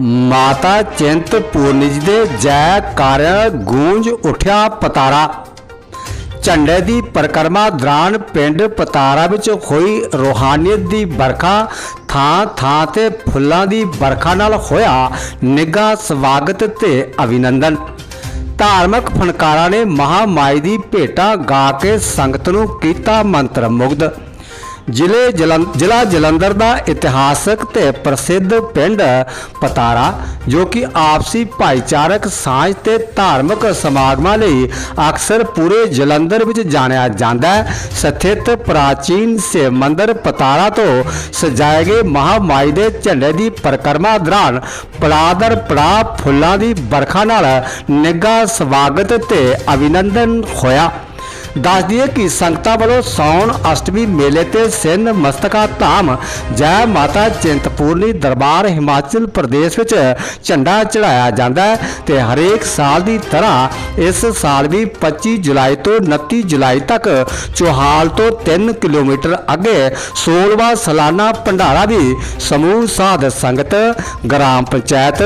ਮਾਤਾ ਚਿੰਤਪੂਰਨੀ ਜੀ ਦੇ ਜੈ ਕਾਰਿਆ ਗੂੰਜ ਉਠਿਆ ਪਤਾਰਾ। ਝੰਡੇ ਦੀ ਪਰਿਕਰਮਾ ਦੌਰਾਨ ਪਿੰਡ ਪਤਾਰਾ ਵਿੱਚ ਹੋਈ ਰੋਹਾਨੀਅਤ ਦੀ ਵਰਖਾ ਥਾਂ ਥਾਂ ਤੇ ਫੁੱਲਾਂ ਦੀ ਵਰਖਾ ਨਾਲ ਹੋਇਆ ਨਿੱਘਾ ਸਵਾਗਤ ਤੇ ਅਭਿਨੰਦਨ। ਧਾਰਮਿਕ ਫਨਕਾਰਾਂ ਨੇ ਮਹਾਮਾਈ ਦੀ ਭੇਟਾ ਗਾ ਕੇ ਸੰਗਤ ਨੂੰ ਕੀਤਾ ਮੰਤਰ ਮੁਗਧ। ਜ਼ਿਲ੍ਹੇ ਜਲੰ- ਜ਼ਿਲ੍ਹਾ ਜਲੰਧਰ ਦਾ ਇਤਿਹਾਸਕ ਤੇ ਪ੍ਰਸਿੱਧ ਪਿੰਡ ਪਤਾਰਾ, ਜੋ ਕਿ ਆਪਸੀ ਭਾਈਚਾਰਕ, ਸਾਂਝ ਤੇ ਧਾਰਮਿਕ ਸਮਾਗਮਾਂ ਲਈ ਅਕਸਰ ਪੂਰੇ ਜਲੰਧਰ ਵਿੱਚ ਜਾਣਿਆ ਜਾਂਦਾ ਹੈ। ਸਥਿਤ ਪ੍ਰਾਚੀਨ ਸੇ ਮੰਦਰ ਪਤਾਰਾ ਤੋਂ ਸਜਾਏ ਗਏ ਮਹਾਮਾਈ ਦੇ ਝੰਡੇ ਦੀ ਪਰਿਕਰਮਾ ਦੌਰਾਨ ਪੜਾਦਰ ਪੜਾ ਫੁੱਲਾਂ ਦੀ ਬਰਖਾ ਨਾਲ ਨਿੱਘਾ ਸਵਾਗਤ ਤੇ ਅਭਿਨੰਦਨ ਹੋਇਆ। ਦੱਸ ਦਈਏ ਕਿ ਸੰਗਤਾਂ ਵੱਲੋਂ ਸੌਣ ਅਸ਼ਟਮੀ ਮੇਲੇ ਤੇ ਸਿੰਨ ਮਸਤਕਾ ਧਾਮ ਜੈ ਮਾਤਾ ਚਿੰਤਪੂਰਨੀ ਦਰਬਾਰ ਹਿਮਾਚਲ ਪ੍ਰਦੇਸ਼ ਵਿੱਚ ਝੰਡਾ ਚੜਾਇਆ ਜਾਂਦਾ ਹੈ ਤੇ ਹਰੇਕ ਸਾਲ ਦੀ ਤਰ੍ਹਾਂ ਇਸ ਸਾਲ ਵੀ 25 ਜੁਲਾਈ ਤੋਂ 29 ਜੁਲਾਈ ਤੱਕ ਚੋਹਾਲ ਤੋਂ 3 ਕਿਲੋਮੀਟਰ ਅੱਗੇ 16ਵਾਂ ਸਾਲਾਨਾ ਭੰਡਾਰਾ ਵੀ ਸਮੂਹ ਸਾਧ ਸੰਗਤ, ਗ੍ਰਾਮ ਪੰਚਾਇਤ,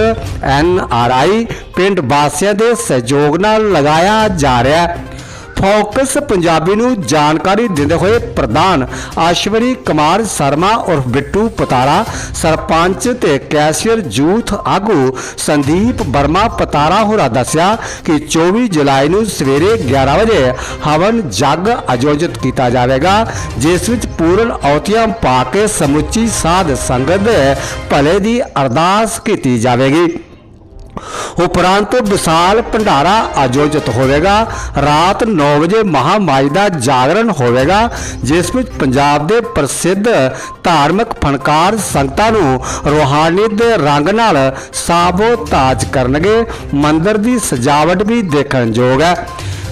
ਐਨ ਆਰ ਆਈ, ਪਿੰਡ ਵਾਸੀਆਂ ਦੇ ਸਹਿਯੋਗ ਨਾਲ ਲਗਾਇਆ ਜਾ ਰਿਹਾ ਹੈ। ਫੋਕਸ ਪੰਜਾਬੀ ਨੂੰ ਜਾਣਕਾਰੀ ਦਿੰਦੇ ਹੋਏ ਪ੍ਰਧਾਨ ਆਸ਼ਵਰੀ ਕੁਮਾਰ ਸ਼ਰਮਾ ਉਰਫ ਬਿੱਟੂ ਪਤਾਰਾ, ਸਰਪੰਚ ਤੇ ਕੈਸ਼ੀਅਰ ਯੂਥ ਆਗੂ ਸੰਦੀਪ ਵਰਮਾ ਪਤਾਰਾ ਹੋਰਾਂ ਦੱਸਿਆ ਕਿ 24 ਜੁਲਾਈ ਨੂੰ ਸਵੇਰੇ 11 ਵਜੇ ਹਵਨ ਜਗ ਆਯੋਜਿਤ ਕੀਤਾ ਜਾਵੇਗਾ, ਜਿਸ ਵਿੱਚ ਪੂਰਨ ਔਤੀਆਂ ਪਾ ਕੇ ਸਮੁੱਚੀ ਸਾਧ ਸੰਗਤ ਦੇ ਭਲੇ ਦੀ ਅਰਦਾਸ ਕੀਤੀ ਜਾਵੇਗੀ। ਉਪਰੰਤ ਵਿਸ਼ਾਲ ਭੰਡਾਰਾ ਆਯੋਜਿਤ ਹੋਵੇਗਾ। ਰਾਤ 9 ਵਜੇ ਮਹਾਮਾਈ ਦਾ ਜਾਗਰਣ ਹੋਵੇਗਾ, ਜਿਸ ਵਿੱਚ ਪੰਜਾਬ ਦੇ ਪ੍ਰਸਿੱਧ ਧਾਰਮਿਕ ਫਨਕਾਰ ਸੰਗਤਾਂ ਨੂੰ ਰੋਹਾਨੀਅਤ ਦੇ ਰੰਗ ਨਾਲ ਸਾਬੋ ਤਾਜ ਕਰਨਗੇ। ਮੰਦਰ ਦੀ ਸਜਾਵਟ ਵੀ ਦੇਖਣਯੋਗ ਹੈ।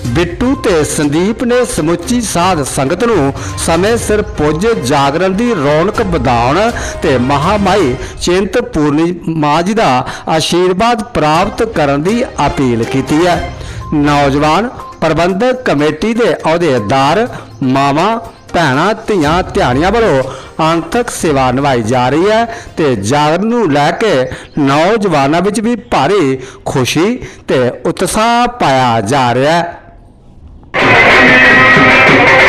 ਬਿੱਟੂ ਤੇ ਸੰਦੀਪ ਨੇ ਸਮੁੱਚੀ ਸਾਧ ਸੰਗਤ ਨੂੰ ਸਮੇਂ ਸਿਰ ਪੁੱਜ ਜਾਗਰਣ ਦੀ ਰੌਣਕ ਵਧਾਉਣ ਤੇ ਮਹਾਮਾਈ ਚਿੰਤਪੂਰਨੀ ਮਾਂ ਜੀ ਦਾ ਆਸ਼ੀਰਵਾਦ ਪ੍ਰਾਪਤ ਕਰਨ ਦੀ ਅਪੀਲ ਕੀਤੀ ਹੈ। ਨੌਜਵਾਨ ਪ੍ਰਬੰਧਕ ਕਮੇਟੀ ਦੇ ਅਹੁਦੇਦਾਰ, ਮਾਵਾਂ, ਭੈਣਾਂ, ਧੀਆਂ, ਧਿਆਣੀਆਂ ਵੱਲੋਂ ਅੰਤਕ ਸੇਵਾ ਨਿਭਾਈ ਜਾ ਰਹੀ ਹੈ ਤੇ ਜਾਗਰਣ ਨੂੰ ਲੈ ਕੇ ਨੌਜਵਾਨਾਂ ਵਿੱਚ ਵੀ ਭਾਰੀ ਖੁਸ਼ੀ ਤੇ ਉਤਸ਼ਾਹ ਪਾਇਆ ਜਾ ਰਿਹਾ ਹੈ। thank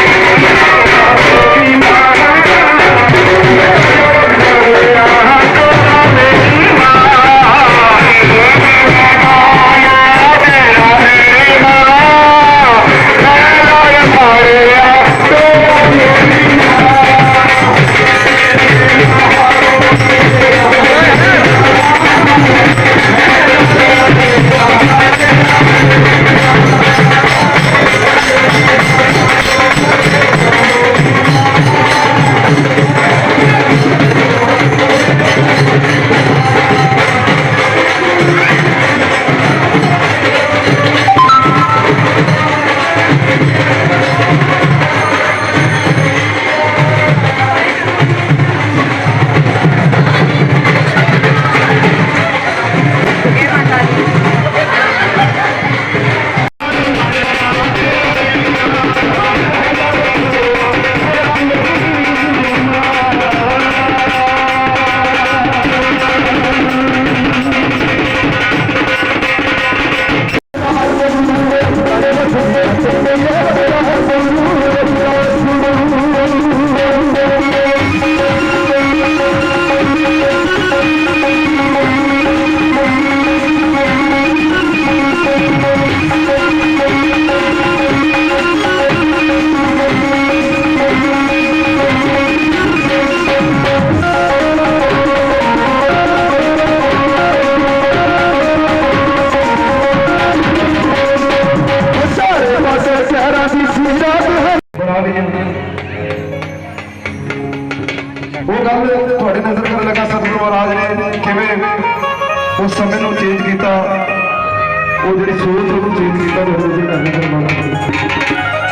ਉਹ ਜਿਹੜੀ ਸੋਚ ਉਹਨੂੰ ਚੇਂਜ ਕੀਤਾ ਉਹ ਜੀ ਕਰਨੀ ਕਰਵਾਉਣਾ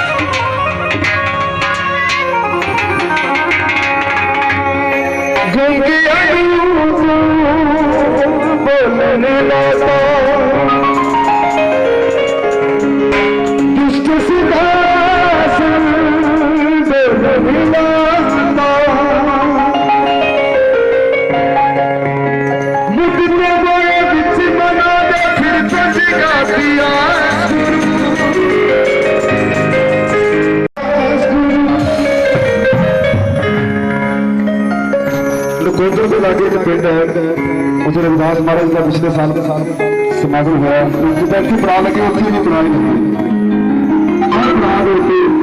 ਗੁੰਗਿਆ ਨੂੰ ਬੋਲਣ ਲੱਗਾ ਸਤਿਆ ਦੇ ਲਾਗੇ ਇੱਕ ਪਿੰਡ ਹੈ। ਉੱਥੇ ਰਵਿਦਾਸ ਮਹਾਰਾਜ ਦਾ ਪਿਛਲੇ ਸਾਲ ਸਮਾਗਮ ਹੋਇਆ। ਜਿੱਦਾਂ ਇੱਥੇ ਬਣਾ ਲੱਗੇ, ਉੱਥੇ ਵੀ ਬਣਾਈ ਹਰ ਬਣਾ ਦੇ ਉੱਤੇ